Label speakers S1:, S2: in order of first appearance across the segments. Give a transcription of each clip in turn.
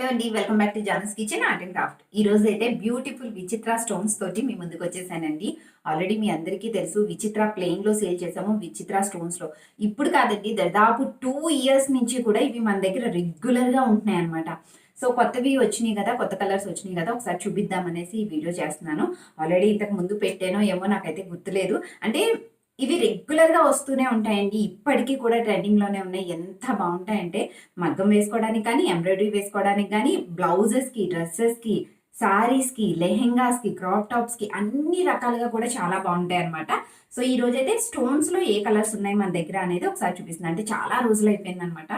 S1: Hello అండి. Welcome back to జానస్ kitchen art and craft. ఈ రోజు అయితే బ్యూటిఫుల్ విచిత్ర స్టోన్స్ తోటి మీ ముందుకు వచ్చేసానండి. ఆల్రెడీ మీ అందరికీ తెలుసు విచిత్ర ప్లేన్లో సేల్ చేసాము విచిత్ర స్టోన్స్లో. ఇప్పుడు కాదండి దాదాపు టూ ఇయర్స్ నుంచి కూడా ఇవి మన దగ్గర రెగ్యులర్గా ఉంటున్నాయి అనమాట సో కొత్తవి వచ్చినాయి కదా కొత్త కలర్స్ వచ్చినాయి కదా ఒకసారి చూపిద్దాం అనేసి ఈ వీడియో చేస్తున్నాను. ఆల్రెడీ ఇంతకు ముందు పెట్టానో ఏమో నాకైతే గుర్తులేదు. అంటే ఇవి రెగ్యులర్గా వస్తూనే ఉంటాయండి. ఇప్పటికీ కూడా ట్రెండింగ్లోనే ఉన్నాయి. ఎంత బాగుంటాయంటే మగ్గం వేసుకోవడానికి కానీ ఎంబ్రాయిడరీ వేసుకోవడానికి కానీ బ్లౌజెస్కి డ్రెస్సెస్కి శారీస్కి లెహెంగాస్కి క్రాప్ టాప్స్కి అన్ని రకాలుగా కూడా చాలా బాగుంటాయి అనమాట సో ఈ రోజైతే స్టోన్స్లో ఏ కలర్స్ ఉన్నాయి మన దగ్గర అనేది ఒకసారి చూపిస్తుంది అంటే చాలా రోజులు అయిపోయింది అనమాట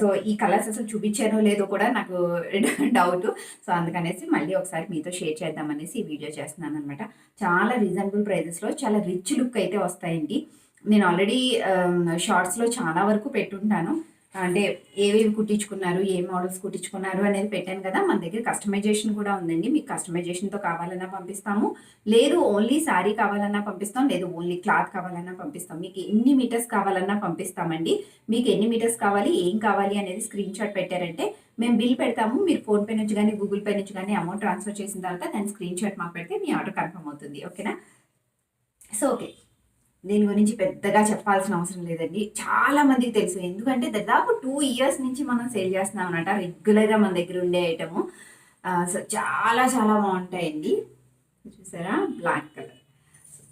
S1: సో ఈ కలర్స్ అసలు చూపించానో లేదో కూడా నాకు డౌట్ సో అందుకనేసి మళ్ళీ ఒకసారి మీతో షేర్ చేద్దామనేసి ఈ వీడియో చేస్తున్నాను అనమాట చాలా రీజనబుల్ ప్రైజెస్లో చాలా రిచ్ లుక్ అయితే వస్తాయండి. నేను ఆల్రెడీ షార్ట్స్లో చాలా వరకు పెట్టుంటాను. అంటే ఏవేవి కుట్టించుకున్నారు ఏ మోడల్స్ కుట్టించుకున్నారు అనేది పెట్టాను కదా. మన దగ్గర కస్టమైజేషన్ కూడా ఉందండి. మీకు కస్టమైజేషన్తో కావాలన్నా పంపిస్తాము. లేదు ఓన్లీ శారీ కావాలన్నా పంపిస్తాం. లేదు ఓన్లీ క్లాత్ కావాలన్నా పంపిస్తాం. మీకు ఎన్ని మీటర్స్ కావాలన్నా పంపిస్తామండి. మీకు ఎన్ని మీటర్స్ కావాలి ఏం కావాలి అనేది స్క్రీన్ షాట్ పెట్టారంటే మేము బిల్ పెడతాము. మీరు ఫోన్పే నుంచి కానీ గూగుల్ పే నుంచి కానీ అమౌంట్ ట్రాన్స్ఫర్ చేసిన తర్వాత దాని స్క్రీన్ షాట్ మాకు పెడితే మీ ఆర్డర్ కన్ఫర్మ్ అవుతుంది. ఓకేనా సో ఓకే దీని గురించి పెద్దగా చెప్పాల్సిన అవసరం లేదండి. చాలా మందికి తెలుసు. ఎందుకంటే దాదాపు టూ ఇయర్స్ నుంచి మనం సేల్ చేస్తున్నాం అనమాట రెగ్యులర్గా మన దగ్గర ఉండే ఐటము సో చాలా చాలా బాగుంటాయండి. చూసారా? బ్లాక్ కలర్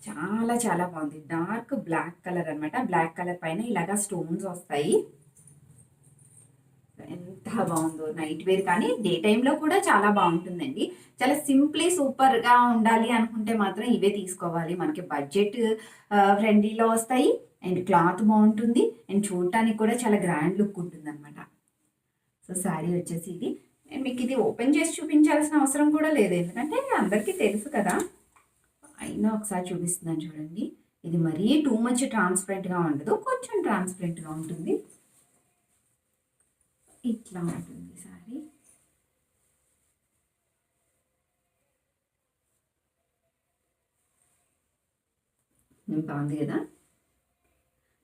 S1: చాలా చాలా బాగుంది. డార్క్ బ్లాక్ కలర్ అనమాట బ్లాక్ కలర్ పైన ఇలాగా స్టోన్స్ వస్తాయి. చాలా బాగుందో? నైట్ వేర్ కానీ డే టైంలో కూడా చాలా బాగుంటుందండి. చాలా సింప్లీ సూపర్గా ఉండాలి అనుకుంటే మాత్రం ఇవే తీసుకోవాలి. మనకి బడ్జెట్ ఫ్రెండ్లీలో వస్తాయి. అండ్ క్లాత్ బాగుంటుంది. అండ్ చూడటానికి కూడా చాలా గ్రాండ్ లుక్ ఉంటుంది అనమాట సో శారీ వచ్చేసి ఇది. మీకు ఇది ఓపెన్ చేసి చూపించాల్సిన అవసరం కూడా లేదు. ఎందుకంటే అందరికీ తెలుసు కదా. అయినా ఒకసారి చూపిస్తున్నాను చూడండి. ఇది మరీ టూ మచ్ ట్రాన్స్పరెంట్గా ఉండదు. కొంచెం ట్రాన్స్పరెంట్గా ఉంటుంది. ఇట్లా ఉంటుంది సారీ. బాగుంది కదా?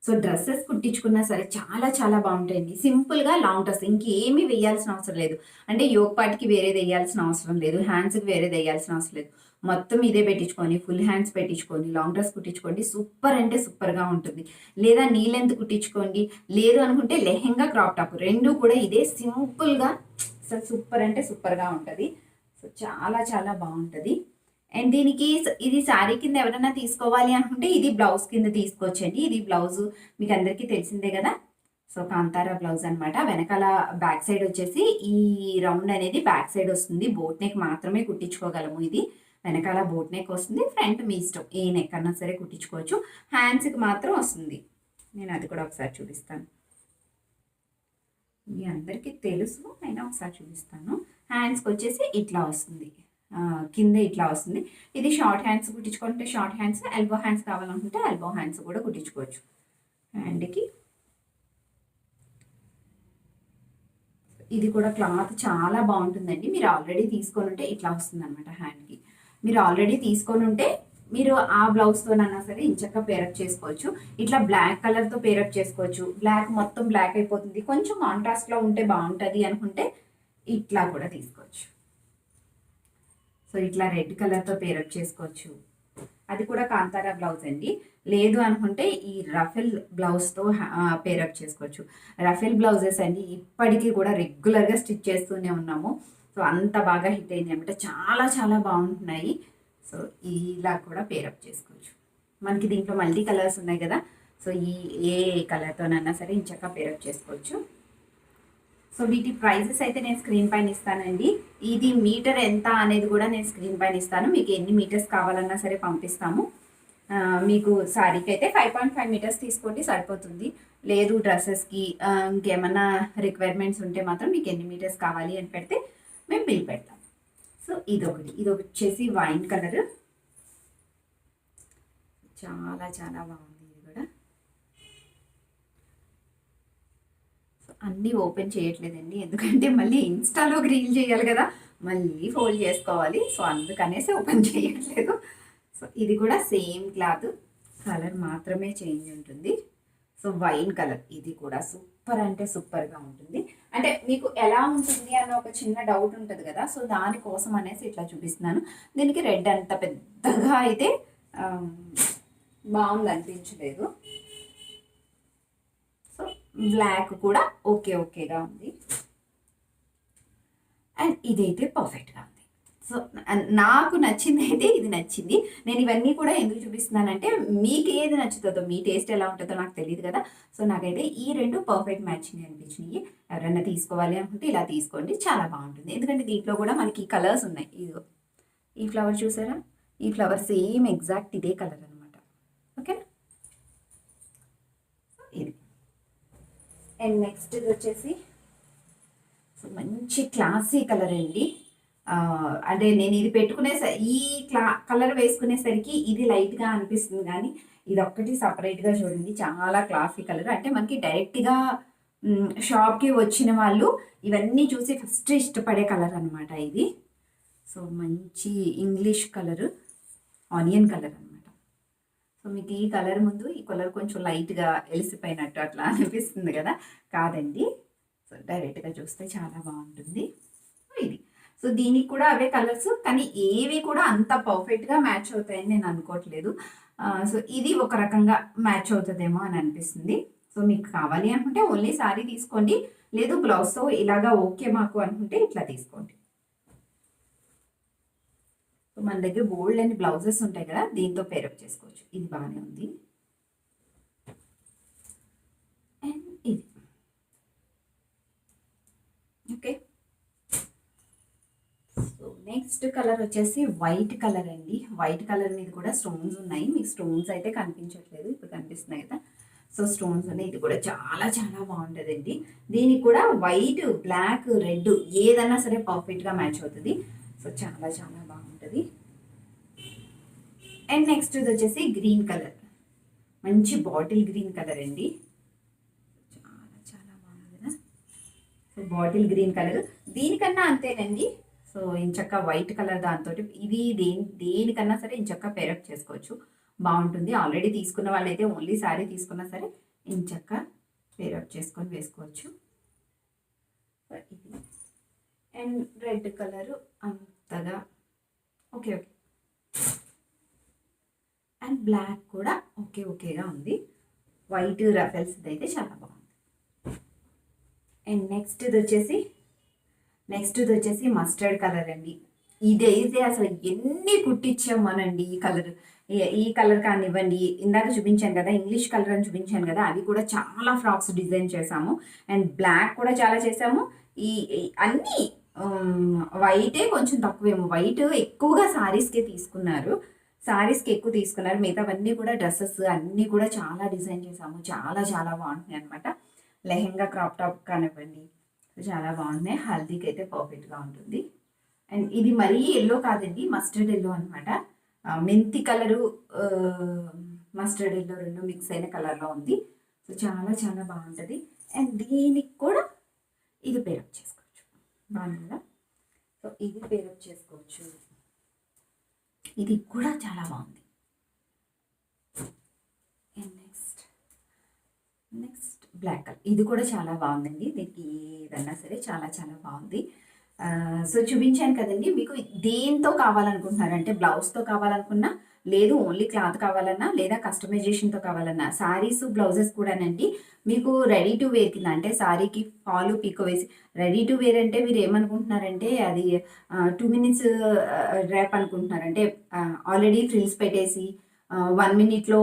S1: సో డ్రెస్సెస్ కుట్టించుకున్నా సరే చాలా చాలా బాగుంటాయండి. సింపుల్గా లాంగ్ డ్రెస్ ఇంకేమీ వేయాల్సిన అవసరం లేదు. అంటే యోగపాటికి వేరేది వేయాల్సిన అవసరం లేదు. హ్యాండ్స్కి వేరేది వేయాల్సిన అవసరం లేదు. మొత్తం ఇదే పెట్టించుకొని ఫుల్ హ్యాండ్స్ పెట్టించుకొని లాంగ్ డ్రెస్ కుట్టించుకోండి. సూపర్ అంటే సూపర్గా ఉంటుంది. లేదా నీ లెంత్ కుట్టించుకోండి. లేదు అనుకుంటే లెహెంగా క్రాప్ టాప్ రెండు కూడా ఇదే సింపుల్గా సూపర్ అంటే సూపర్గా ఉంటుంది. సో చాలా చాలా బాగుంటుంది. అండ్ దీనికి ఇది శారీ కింద ఎవరైనా తీసుకోవాలి అనుకుంటే ఇది బ్లౌజ్ కింద తీసుకోవచ్చండి. ఇది బ్లౌజ్ మీకు అందరికీ తెలిసిందే కదా? సో కాంతారా బ్లౌజ్ అనమాట వెనకాల బ్యాక్ సైడ్ వచ్చేసి ఈ రౌండ్ అనేది బ్యాక్ సైడ్ వస్తుంది. బోట్ నెక్ మాత్రమే కుట్టించుకోగలము ఇది. వెనకాల బోట్ నెక్ వస్తుంది. ఫ్రంట్ మీ ఇష్టం. ఏ నెక్ అన్నా సరే కుట్టించుకోవచ్చు. హ్యాండ్స్కి మాత్రం వస్తుంది. నేను అది కూడా ఒకసారి చూపిస్తాను. మీ అందరికీ తెలుసు. అయినా ఒకసారి చూపిస్తాను. హ్యాండ్స్కి వచ్చేసి ఇట్లా వస్తుంది. కింద ఇట్లా వస్తుంది. ఇది షార్ట్ హ్యాండ్స్ కుట్టించుకుంటే షార్ట్ హ్యాండ్స్ ఎల్బో హ్యాండ్స్ కావాలనుకుంటే ఎల్బో హ్యాండ్స్ కూడా కుట్టించుకోవచ్చు. హ్యాండ్కి ఇది కూడా క్లాత్ చాలా బాగుంటుందండి. మీరు ఆల్రెడీ తీసుకొని ఉంటే ఇట్లా వస్తుంది అనమాట హ్యాండ్కి మీరు ఆల్రెడీ తీసుకొని ఉంటే మీరు ఆ బ్లౌజ్తోనన్నా సరే ఇంచక్క పేరప్ చేసుకోవచ్చు. ఇట్లా బ్లాక్ కలర్తో పేరప్ చేసుకోవచ్చు. బ్లాక్ మొత్తం బ్లాక్ అయిపోతుంది. కొంచెం కాంట్రాస్ట్లో ఉంటే బాగుంటుంది అనుకుంటే ఇట్లా కూడా తీసుకోవచ్చు. సో ఇట్లా రెడ్ కలర్తో పేరప్ చేసుకోవచ్చు. అది కూడా కాంతారా బ్లౌజ్ అండి. లేదు అనుకుంటే ఈ రఫెల్ బ్లౌజ్తో పేరప్ చేసుకోవచ్చు. రఫెల్ బ్లౌజెస్ అండి ఇప్పటికీ కూడా రెగ్యులర్గా స్టిచ్ చేస్తూనే ఉన్నాము. సో అంత బాగా హిట్ అయింది అనమాట. చాలా చాలా బాగుంటున్నాయి. సో ఇలా కూడా పేరప్ చేసుకోవచ్చు. మనకి దీంట్లో మల్టీ కలర్స్ ఉన్నాయి కదా. సో ఈ ఏ కలర్తోనైనా సరే ఇంచక్క పేరప్ చేసుకోవచ్చు. సో వీటి ప్రైజెస్ అయితే నేను స్క్రీన్ పైన ఇస్తానండి. ఇది మీటర్ ఎంత అనేది కూడా నేను స్క్రీన్ పైన ఇస్తాను. మీకు ఎన్ని మీటర్స్ కావాలన్నా సరే పంపిస్తాము. మీకు శారీకి అయితే ఫైవ్ పాయింట్ ఫైవ్ మీటర్స్ తీసుకోండి సరిపోతుంది. లేదు డ్రెస్సెస్కి ఇంకేమన్నా రిక్వైర్మెంట్స్ ఉంటే మాత్రం మీకు ఎన్ని మీటర్స్ కావాలి అని పెడితే మేము బిల్ పెడతాం. సో ఇదొకటి. ఇది వచ్చేసి వైన్ కలర్. చాలా చాలా బాగుంది ఇది కూడా సో అన్నీ ఓపెన్ చేయట్లేదండి. ఎందుకంటే మళ్ళీ ఇన్స్టాలో రీల్ చేయాలి కదా మళ్ళీ ఫోల్డ్ చేసుకోవాలి. సో అందుకనేసి ఓపెన్ చేయట్లేదు. సో ఇది కూడా సేమ్ క్లాత్. కలర్ మాత్రమే చేంజ్ ఉంటుంది. సో వైన్ కలర్ ఇది కూడా సూపర్ అంటే సూపర్గా ఉంటుంది. అంటే మీకు ఎలా ఉంటుంది అన్న ఒక చిన్న డౌట్ ఉంటుంది కదా సో దానికోసం అనేసి ఇట్లా చూపిస్తున్నాను. దీనికి రెడ్ అంత పెద్దగా అయితే బాగుంది అనిపించలేదు. బ్లాక్ కూడా ఓకే ఓకేగా ఉంది. అండ్ ఇదైతే పర్ఫెక్ట్గా ఉంది. సో నాకు నచ్చింది అయితే ఇది నచ్చింది. నేను ఇవన్నీ కూడా ఎందుకు చూపిస్తున్నానంటే మీకు ఏది నచ్చుతుందో మీ టేస్ట్ ఎలా ఉంటుందో నాకు తెలియదు కదా. సో నాకైతే ఈ రెండు పర్ఫెక్ట్ మ్యాచింగ్ అనిపించినాయి. ఎవరైనా తీసుకోవాలి అనుకుంటే ఇలా తీసుకోండి చాలా బాగుంటుంది. ఎందుకంటే దీంట్లో కూడా మనకి కలర్స్ ఉన్నాయి. ఇదిగో ఈ ఫ్లవర్ చూసారా? ఈ ఫ్లవర్ సేమ్ ఎగ్జాక్ట్ ఇదే కలర్ అనమాట ఓకేనా సో ఇది అండ్ నెక్స్ట్ ఇది వచ్చేసి మంచి క్లాసీ కలర్ అండి. అంటే నేను ఇది పెట్టుకునే ఈ క్లా కలర్ వేసుకునేసరికి ఇది లైట్గా అనిపిస్తుంది కానీ ఇది ఒక్కటి సపరేట్గా చూడండి. చాలా క్లాసీ కలర్. అంటే మనకి డైరెక్ట్గా షాప్కి వచ్చిన వాళ్ళు ఇవన్నీ చూసి ఫస్ట్ ఇష్టపడే కలర్ అనమాట ఇది. సో మంచి ఇంగ్లీష్ కలర్ ఆనియన్ కలర్ అనమాట సో మీకు ఈ కలర్ ముందు ఈ కలర్ కొంచెం లైట్గా ఎలిసిపోయినట్టు అట్లా అనిపిస్తుంది కదా? కాదండి. సో డైరెక్ట్గా చూస్తే చాలా బాగుంటుంది. ఇది. సో దీనికి కూడా అవే కలర్స్ కానీ ఏవి కూడా అంత పర్ఫెక్ట్గా మ్యాచ్ అవుతాయని నేను అనుకోవట్లేదు. సో ఇది ఒక రకంగా మ్యాచ్ అవుతుందేమో అని అనిపిస్తుంది. సో మీకు కావాలి అనుకుంటే ఓన్లీ సారీ తీసుకోండి. లేదు బ్లౌజ్తో ఇలాగా ఓకే మాకు అనుకుంటే ఇట్లా తీసుకోండి. మన దగ్గర బోల్డ్ అని బ్లౌజెస్ ఉంటాయి కదా దీంతో పేరప్ చేసుకోవచ్చు. ఇది బాగానే ఉంది. అండ్ ఇది. ఓకే సో నెక్స్ట్ కలర్ వచ్చేసి వైట్ కలర్ అండి. వైట్ కలర్ మీద కూడా స్టోన్స్ ఉన్నాయి. మీకు స్టోన్స్ అయితే కనిపించట్లేదు. ఇప్పుడు కనిపిస్తున్నాయి కదా. సో స్టోన్స్ ఉన్నాయి ఇది కూడా చాలా చాలా బాగుంటుందండి. దీనికి కూడా వైట్ బ్లాక్ రెడ్ ఏదన్నా సరే పర్ఫెక్ట్గా మ్యాచ్ అవుతుంది. సో చాలా చాలా అండ్ నెక్స్ట్ ఇది వచ్చేసి గ్రీన్ కలర్. మంచి బాటిల్ గ్రీన్ కలర్ అండి. చాలా చాలా బాగుంది కదా. So bottle green colour. దీనికన్నా అంతేనండి. సో ఇంచక్క వైట్ కలర్ దాంతో ఇది దేని దేనికన్నా సరే ఇంచక్క పేరప్ చేసుకోవచ్చు. బాగుంటుంది. ఆల్రెడీ తీసుకున్న వాళ్ళైతే ఓన్లీ శారీ తీసుకున్నా సరే ఇంచక్క పేరప్ చేసుకొని వేసుకోవచ్చు. ఇది. అండ్ రెడ్ కలరు అంతగా. Okay okay. అండ్ బ్లాక్ కూడా ఓకే ఓకేగా ఉంది. వైట్ రఫెల్స్ అయితే చాలా బాగుంది. అండ్ నెక్స్ట్ ఇది వచ్చేసి నెక్స్ట్ ఇది వచ్చేసి మస్టర్డ్ కలర్ అండి. ఇది అయితే అసలు ఎన్ని కుట్టించామనండి ఈ కలర్ ఈ కలర్ కానివ్వండి ఇందాక చూపించాను కదా ఇంగ్లీష్ కలర్ అని చూపించాను కదా అవి కూడా చాలా ఫ్రాక్స్ డిజైన్ చేసాము అండ్ బ్లాక్ కూడా చాలా చేసాము ఈ అన్నీ um, వైటే కొంచెం తక్కువేమో. వైట్ ఎక్కువగా శారీస్కే తీసుకున్నారు. శారీస్కి ఎక్కువ తీసుకున్నారు. మిగతావన్నీ కూడా డ్రెస్సెస్ అన్నీ కూడా చాలా డిజైన్ చేసాము చాలా చాలా బాగుంటున్నాయి అనమాట లెహెంగా క్రాప్ టాప్ కానివ్వండి చాలా బాగున్నాయి. హల్దీకి అయితే పర్ఫెక్ట్గా ఉంటుంది. అండ్ ఇది మరీ ఎల్లో కాదండి మస్టర్డ్ ఎల్లో అనమాట మెంతి కలరు మస్టర్డ్ ఎల్లో రెండు మిక్స్ అయిన కలర్లో ఉంది. సో చాలా చాలా బాగుంటుంది. అండ్ దీనికి కూడా ఇది పేరప్ చేసుకోవచ్చు. బాగుందా? సో ఇది పేరప్ చేసుకోవచ్చు. ఇది కూడా చాలా బాగుంది. నెక్స్ట్ నెక్స్ట్ బ్లాక్ కలర్ ఇది కూడా చాలా బాగుందండి. దీనికి ఏదన్నా సరే చాలా చాలా బాగుంది. Uh, సో చూపించాను కదండి మీకు దేంతో కావాలనుకుంటున్నారంటే బ్లౌజ్తో కావాలనుకున్నా లేదు ఓన్లీ క్లాత్ కావాలన్నా లేదా కస్టమైజేషన్తో కావాలన్నా. సారీస్ బ్లౌజెస్ కూడానండి. మీకు రెడీ టు వేర్ కింద అంటే సారీకి ఫాలు పీకో వేసి రెడీ టు వేర్ అంటే మీరు ఏమనుకుంటున్నారంటే అది టూ మినిట్స్ ర్యాప్ అనుకుంటున్నారంటే ఆల్రెడీ ఫ్రిల్స్ పెట్టేసి వన్ మినిట్లో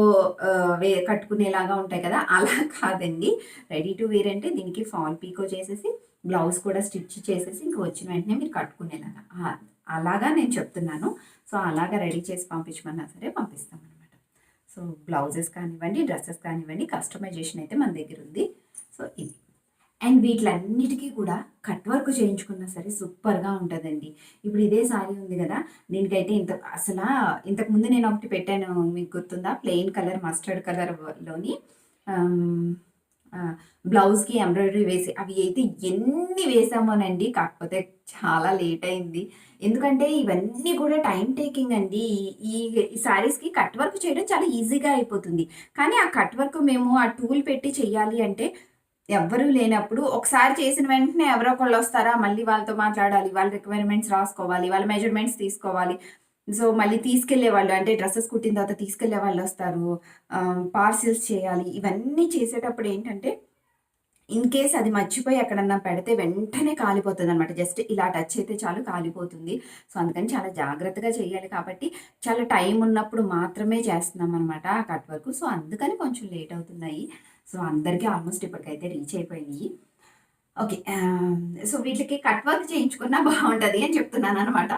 S1: వే కట్టుకునేలాగా ఉంటాయి కదా అలా కాదండి. రెడీ టు వేర్ అంటే దీనికి ఫాల్ పీకో చేసేసి బ్లౌజ్ కూడా స్టిచ్ చేసేసి ఇంక వచ్చిన వెంటనే మీరు కట్టుకునేలాగా. అలాగా నేను చెప్తున్నాను. సో అలాగా రెడీ చేసి పంపించమన్నా సరే పంపిస్తాం అనమాట సో బ్లౌజెస్ కానివ్వండి డ్రెస్సెస్ కానివ్వండి కస్టమైజేషన్ అయితే మన దగ్గర ఉంది. సో ఇది అండ్ వీటిలన్నిటికీ కూడా కట్ వర్క్ చేయించుకున్నా సరే సూపర్గా ఉంటుందండి. ఇప్పుడు ఇదే సారీ ఉంది కదా దీనికైతే ఇంత అసలు ఇంతకుముందు నేను ఒకటి పెట్టాను మీకు గుర్తుందా? ప్లెయిన్ కలర్ మస్టర్డ్ కలర్లోని బ్లౌజ్కి ఎంబ్రాయిడరీ వేసి అవి అయితే ఎన్ని వేసామోనండి. కాకపోతే చాలా లేట్ అయింది. ఎందుకంటే ఇవన్నీ కూడా టైం టేకింగ్ అండి. ఈ ఈ శారీస్కి కట్ వర్క్ చేయడం చాలా ఈజీగా అయిపోతుంది. కానీ ఆ కట్ వర్క్ మేము ఆ టూల్ పెట్టి చెయ్యాలి అంటే ఎవ్వరూ లేనప్పుడు ఒకసారి చేసిన వెంటనే ఎవరో ఒకళ్ళు వస్తారా? మళ్ళీ వాళ్ళతో మాట్లాడాలి. వాళ్ళ రిక్వైర్మెంట్స్ రాసుకోవాలి. వాళ్ళ మెజర్మెంట్స్ తీసుకోవాలి. సో మళ్ళీ తీసుకెళ్ళే వాళ్ళు అంటే డ్రెస్సెస్ కుట్టిన తర్వాత తీసుకెళ్ళే వాళ్ళు వస్తారు. పార్సిల్స్ చేయాలి. ఇవన్నీ చేసేటప్పుడు ఏంటంటే ఇన్ కేస్ అది మర్చిపోయి ఎక్కడన్నా పెడితే వెంటనే కాలిపోతుంది అనమాట జస్ట్ ఇలా టచ్ అయితే చాలు కాలిపోతుంది. సో అందుకని చాలా జాగ్రత్తగా చేయాలి కాబట్టి చాలా టైం ఉన్నప్పుడు మాత్రమే చేస్తున్నాం అనమాట ఆ కట్ వర్క్. సో అందుకని కొంచెం లేట్ అవుతున్నాయి. సో అందరికీ ఆల్మోస్ట్ ఇప్పటికైతే రీచ్ అయిపోయినాయి. ఓకే సో వీటికి కట్ వర్క్ చేయించుకున్నా బాగుంటుంది అని చెప్తున్నాను అనమాట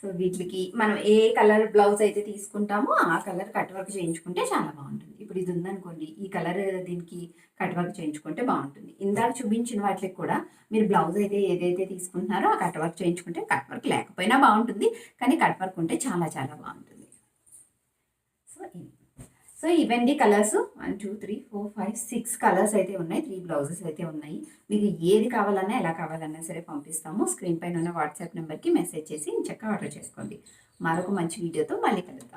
S1: సో వీటికి మనం ఏ కలర్ బ్లౌజ్ అయితే తీసుకుంటామో ఆ కలర్ కట్ వర్క్ చేయించుకుంటే చాలా బాగుంటుంది. ఇప్పుడు ఇది ఉందనుకోండి ఈ కలర్ దీనికి కట్ వర్క్ చేయించుకుంటే బాగుంటుంది. ఇందాక చూపించిన వాటికి కూడా మీరు బ్లౌజ్ అయితే ఏదైతే తీసుకుంటున్నారో ఆ కట్ వర్క్ చేయించుకుంటే కట్ వర్క్ లేకపోయినా బాగుంటుంది కానీ కట్ వర్క్ ఉంటే చాలా చాలా బాగుంటుంది. సో సో ఇవన్నీ colours. One two three four five six colours అయితే ఉన్నాయి. త్రీ బ్లౌజెస్ అయితే ఉన్నాయి. మీకు ఏది కావాలన్నా ఎలా కావాలన్నా సరే పంపిస్తాము. స్క్రీన్ పైన ఉన్న వాట్సాప్ నెంబర్కి మెసేజ్ చేసి చక్కగా ఆర్డర్ చేసుకోండి. మరొక మంచి వీడియోతో మళ్ళీ కలుద్దాం.